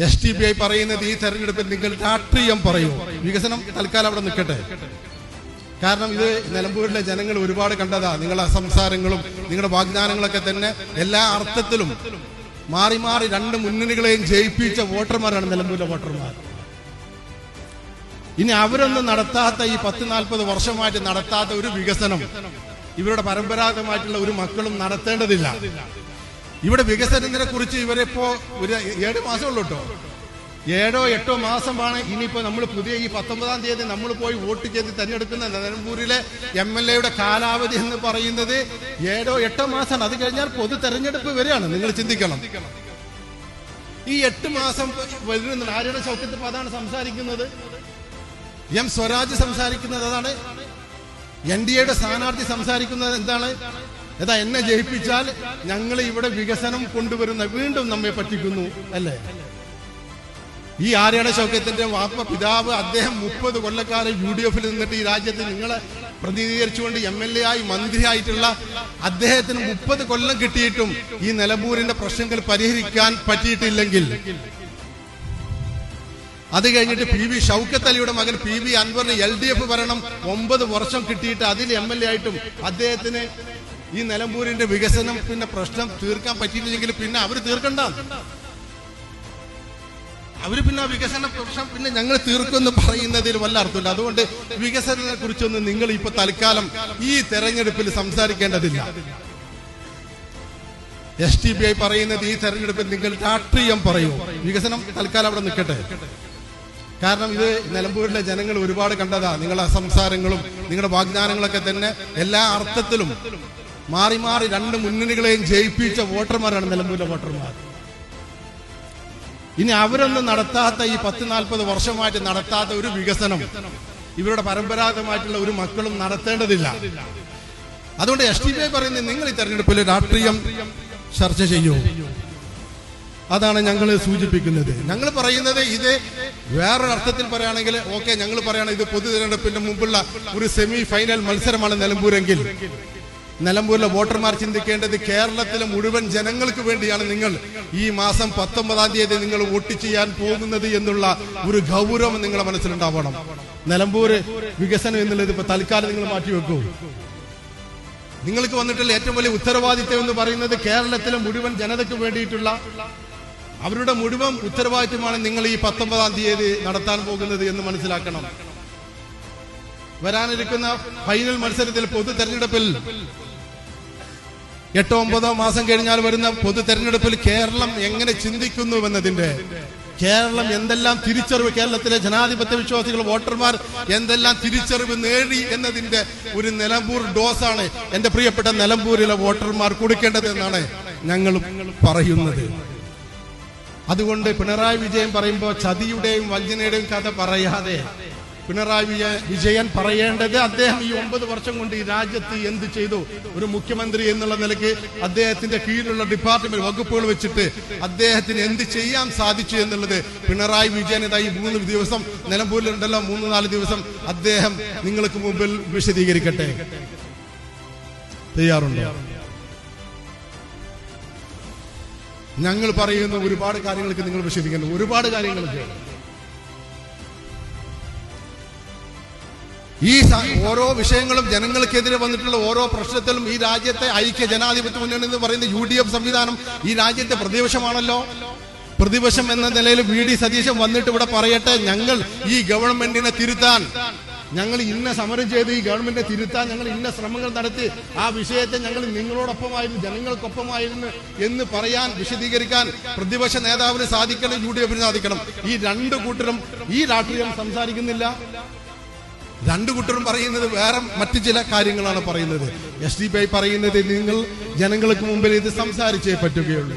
S T B I പറയുന്നത് ഈ തെരഞ്ഞെടുപ്പിൽ നിങ്ങൾ രാഷ്ട്രീയം പറയൂ. വികസനം തൽക്കാലം അവിടെ നിൽക്കട്ടെ. കാരണം ഇത് നിലമ്പൂരിലെ ജനങ്ങൾ ഒരുപാട് കണ്ടതാ. നിങ്ങളുടെ സംസാരങ്ങളും നിങ്ങളുടെ വാഗ്ദാനങ്ങളൊക്കെ തന്നെ എല്ലാ അർത്ഥത്തിലും മാറി മാറി രണ്ട് മുന്നണികളെയും ജയിപ്പിച്ച വോട്ടർമാരാണ് നിലമ്പൂരിലെ വോട്ടർമാർ. ഇനി അവരൊന്നും നടത്താത്ത ഈ പത്ത് നാൽപ്പത് വർഷമായിട്ട് നടത്താത്ത ഒരു വികസനം ഇവരുടെ പരമ്പരാഗതമായിട്ടുള്ള ഒരു മക്കളും നടത്തേണ്ടതില്ല. ഇവിടെ വികസനത്തിനെ കുറിച്ച് ഇവരിപ്പോ ഒരു ഏഴ് മാസമുള്ളൂ കേട്ടോ. ഏഴോ എട്ടോ മാസമാണ് ഇനിയിപ്പോ നമ്മൾ പുതിയ ഈ പത്തൊമ്പതാം തീയതി നമ്മൾ പോയി വോട്ട് ചെയ്ത് തെരഞ്ഞെടുക്കുന്ന നിലമ്പൂരിലെ എം എൽ എയുടെ കാലാവധി എന്ന് പറയുന്നത് ഏഴോ എട്ടോ മാസമാണ്. അത് കഴിഞ്ഞാൽ പൊതു തെരഞ്ഞെടുപ്പ് വരെയാണ്. നിങ്ങൾ ചിന്തിക്കണം. ഈ എട്ട് മാസം വരുന്ന ആരുടെ ചൗക്കത്ത് അതാണ് സംസാരിക്കുന്നത്? എം സ്വരാജ് സംസാരിക്കുന്നത് അതാണ്. എൻ ഡി എയുടെ സ്ഥാനാർത്ഥി സംസാരിക്കുന്നത് എന്താണ്? ഏതാ എന്നെ ജയിപ്പിച്ചാൽ ഞങ്ങൾ ഇവിടെ വികസനം കൊണ്ടുവരുന്ന വീണ്ടും നമ്മെ പറ്റിക്കുന്നു അല്ലേ? ഈ ആര്യയുടെ ശൗക്യത്തിന്റെ വാപ്പ പിതാവ് അദ്ദേഹം മുപ്പത് കൊല്ലക്കാലം യു ഡി എഫിൽ നിന്നിട്ട് ഈ രാജ്യത്ത് നിങ്ങളെ പ്രതിനിധീകരിച്ചുകൊണ്ട് എം എൽ എ ആയി മന്ത്രിയായിട്ടുള്ള അദ്ദേഹത്തിന് മുപ്പത് കൊല്ലം കിട്ടിയിട്ടും ഈ നിലമ്പൂരിന്റെ പ്രശ്നങ്ങൾ പരിഹരിക്കാൻ പറ്റിയിട്ടില്ലെങ്കിൽ. അത് കഴിഞ്ഞിട്ട് പി വി ഷൗക്കത്ത് അലിയുടെ മകൻ പി വി അൻവറിന് എൽ ഡി എഫ് ഭരണം ഒമ്പത് വർഷം കിട്ടിയിട്ട് അതിൽ എം എൽ എ ആയിട്ടും അദ്ദേഹത്തിന് ഈ നിലമ്പൂരിന്റെ വികസനം പിന്നെ പ്രശ്നം തീർക്കാൻ പറ്റിയിട്ടില്ലെങ്കിൽ പിന്നെ അവർ തീർക്കണ്ട. അവർ പിന്നെ ആ വികസന പ്രശ്നം പിന്നെ ഞങ്ങൾ തീർക്കുമെന്ന് പറയുന്നതിൽ വല്ല അർത്ഥമില്ല. അതുകൊണ്ട് വികസനത്തെ കുറിച്ചൊന്നും നിങ്ങൾ ഇപ്പൊ തൽക്കാലം ഈ തെരഞ്ഞെടുപ്പിൽ സംസാരിക്കേണ്ടതില്ല. എസ് ടി ബി ഐ പറയുന്നത് ഈ തെരഞ്ഞെടുപ്പിൽ നിങ്ങൾ രാഷ്ട്രീയം പറയൂ. വികസനം തൽക്കാലം അവിടെ നിൽക്കട്ടെ. കാരണം ഇത് നിലമ്പൂരിലെ ജനങ്ങൾ ഒരുപാട് കണ്ടതാ. നിങ്ങളുടെ സംസാരങ്ങളും നിങ്ങളുടെ വാഗ്ദാനങ്ങളൊക്കെ തന്നെ എല്ലാ അർത്ഥത്തിലും മാറി മാറി രണ്ട് മുന്നണികളെയും ജയിപ്പിച്ച വോട്ടർമാരാണ് നിലമ്പൂരിലെ വോട്ടർമാർ. ഇനി അവരൊന്നും നടത്താത്ത ഈ പത്ത് നാൽപ്പത് വർഷമായിട്ട് നടത്താത്ത ഒരു വികസനം ഇവരുടെ പരമ്പരാഗതമായിട്ടുള്ള ഒരു മക്കളും നടത്തേണ്ടതില്ല. അതുകൊണ്ട് എസ് ടി ബി പറയുന്നത് നിങ്ങൾ ഈ തെരഞ്ഞെടുപ്പിൽ രാഷ്ട്രീയം ചർച്ച ചെയ്യൂ. അതാണ് ഞങ്ങൾ സൂചിപ്പിക്കുന്നത്. ഞങ്ങൾ പറയുന്നത് ഇത് വേറൊരർത്ഥത്തിൽ പറയുകയാണെങ്കിൽ ഓക്കെ ഞങ്ങൾ പറയുകയാണെങ്കിൽ ഇത് പൊതു തെരഞ്ഞെടുപ്പിന്റെ മുമ്പുള്ള ഒരു സെമി ഫൈനൽ മത്സരമാണ് നിലമ്പൂരെങ്കിൽ. നിലമ്പൂരിലെ വോട്ടർമാർ ചിന്തിക്കേണ്ടത് കേരളത്തിലെ മുഴുവൻ ജനങ്ങൾക്ക് വേണ്ടിയാണ് നിങ്ങൾ ഈ മാസം പത്തൊമ്പതാം തീയതി നിങ്ങൾ വോട്ട് ചെയ്യാൻ പോകുന്നത് എന്നുള്ള ഒരു ഗൗരവം നിങ്ങളുടെ മനസ്സിലുണ്ടാവണം. നിലമ്പൂര് വികസനം എന്നുള്ളത് ഇപ്പൊ തൽക്കാലം നിങ്ങൾ മാറ്റിവെക്കൂ നിങ്ങൾക്ക് വന്നിട്ടുള്ള ഏറ്റവും വലിയ ഉത്തരവാദിത്തം എന്ന് പറയുന്നത് കേരളത്തിലെ മുഴുവൻ ജനതയ്ക്ക് വേണ്ടിയിട്ടുള്ള അവരുടെ മുഴുവൻ ഉത്തരവാദിത്വമാണ് നിങ്ങൾ ഈ പത്തൊമ്പതാം തീയതി നടത്താൻ പോകുന്നത് എന്ന് മനസ്സിലാക്കണം. വരാനിരിക്കുന്ന ഫൈനൽ മത്സരത്തിൽ പൊതു തെരഞ്ഞെടുപ്പിൽ എട്ടോ ഒമ്പതോ മാസം കഴിഞ്ഞാൽ വരുന്ന പൊതു തെരഞ്ഞെടുപ്പിൽ കേരളം എങ്ങനെ ചിന്തിക്കുന്നു എന്നതിന്റെ കേരളം എന്തെല്ലാം തിരിച്ചറിവ് കേരളത്തിലെ ജനാധിപത്യ വിശ്വാസികൾ വോട്ടർമാർ എന്തെല്ലാം തിരിച്ചറിവ് നേടി എന്നതിന്റെ ഒരു നിലമ്പൂർ ഡോസാണ് എന്റെ പ്രിയപ്പെട്ട നിലമ്പൂരിലെ വോട്ടർമാർ കൊടുക്കേണ്ടത് എന്നാണ് ഞങ്ങൾ പറയുന്നത്. അതുകൊണ്ട് പിണറായി വിജയൻ പറയുമ്പോൾ ചതിയുടെയും വഞ്ചനയുടെയും കഥ പറയാതെ പിണറായി വിജയ വിജയൻ പറയേണ്ടത് അദ്ദേഹം ഈ ഒമ്പത് വർഷം കൊണ്ട് ഈ രാജ്യത്ത് എന്ത് ചെയ്തു? ഒരു മുഖ്യമന്ത്രി എന്നുള്ള നിലയ്ക്ക് അദ്ദേഹത്തിന്റെ കീഴിലുള്ള ഡിപ്പാർട്ട്മെന്റ് വകുപ്പുകൾ വെച്ചിട്ട് അദ്ദേഹത്തിന് എന്ത് ചെയ്യാൻ സാധിച്ചു എന്നുള്ളത് പിണറായി വിജയൻ ഇതായി മൂന്ന് ദിവസം നിലമ്പൂരിലുണ്ടല്ലോ മൂന്ന് നാല് ദിവസം അദ്ദേഹം നിങ്ങൾക്ക് മുമ്പിൽ വിശദീകരിക്കട്ടെ. തയ്യാറുണ്ടോ? ഞങ്ങൾ പറയുന്ന ഒരുപാട് കാര്യങ്ങൾക്ക് നിങ്ങൾ വിശദീകരിക്കുന്നു ഒരുപാട് കാര്യങ്ങൾക്ക് ഈ ഓരോ വിഷയങ്ങളും ജനങ്ങൾക്കെതിരെ വന്നിട്ടുള്ള ഓരോ പ്രശ്നത്തിലും ഈ രാജ്യത്തെ ഐക്യ ജനാധിപത്യ മുന്നണി എന്ന് പറയുന്ന യു ഡി എഫ് സംവിധാനം ഈ രാജ്യത്തെ പ്രതിപക്ഷമാണല്ലോ. പ്രതിപക്ഷം എന്ന നിലയിൽ വി ഡി സതീശൻ വന്നിട്ട് ഇവിടെ പറയട്ടെ ഞങ്ങൾ ഈ ഗവൺമെന്റിനെ തിരുത്താൻ ഞങ്ങൾ ഇന്ന സമരം ചെയ്ത് ഈ ഗവൺമെന്റിനെ തിരുത്താൻ ഞങ്ങൾ ഇന്ന ശ്രമങ്ങൾ നടത്തി ആ വിഷയത്തെ ഞങ്ങൾ നിങ്ങളോടൊപ്പമായിരുന്നു ജനങ്ങൾക്കൊപ്പമായിരുന്നു എന്ന് പറയാൻ വിശദീകരിക്കാൻ പ്രതിപക്ഷ നേതാവിന് സാധിക്കണം യു ഡി എഫിന് സാധിക്കണം. ഈ രണ്ട് കൂട്ടരും ഈ രാഷ്ട്രീയം സംസാരിക്കുന്നില്ല. രണ്ടു കൂട്ടരും പറയുന്നത് വേറെ മറ്റു ചില കാര്യങ്ങളാണ് പറയുന്നത്. എസ് ഡി പി ഐ പറയുന്നത് നിങ്ങൾ ജനങ്ങൾക്ക് മുമ്പിൽ ഇത് സംസാരിച്ചേ പറ്റുകയുള്ളൂ.